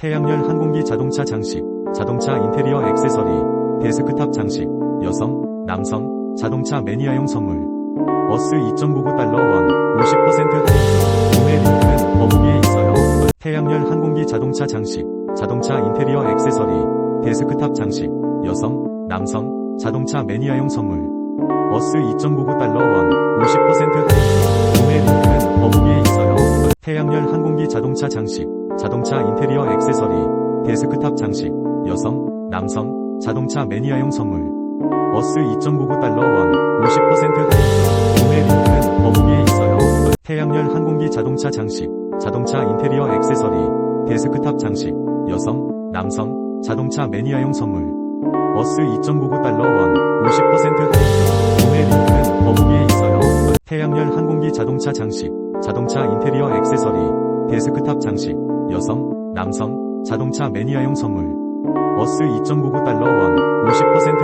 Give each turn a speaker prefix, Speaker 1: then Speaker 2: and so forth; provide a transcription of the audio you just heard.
Speaker 1: 태양열 항공기 자동차 장식, 자동차 인테리어 액세서리, 데스크탑 장식, 여성, 남성, 자동차 매니아용 선물. 어스 2.99달러 원, 50% 할인. 구매 링크는 더보기에 있어요. 태양열 항공기 자동차 장식, 자동차 인테리어 액세서리, 데스크탑 장식, 여성, 남성, 자동차 매니아용 선물. 어스 2.99달러 원, 50% 할인. 구매 링크는 더보기에 있어요. 태양열 항공기 자동차 장식, 자동차 인테리어 액세서리, 데스크탑 장식, 여성, 남성, 자동차 매니아용 선물. 어스 2.99달러 원, 50% 할인. 구매 링크는 더보기에 있어요. 태양열 항공기 자동차 장식, 자동차 인테리어 액세서리, 데스크탑 장식, 여성, 남성, 자동차 매니아용 선물. 어스 2.99달러 원, 50% 할인. 구매 링크는 더보기에 있어요. 태양열 항공기 자동차 장식, 자동차 인테리어 액세서리, 데스크탑 장식, 여성, 남성, 자동차 매니아용 선물. 어스 2.99달러 원, 50%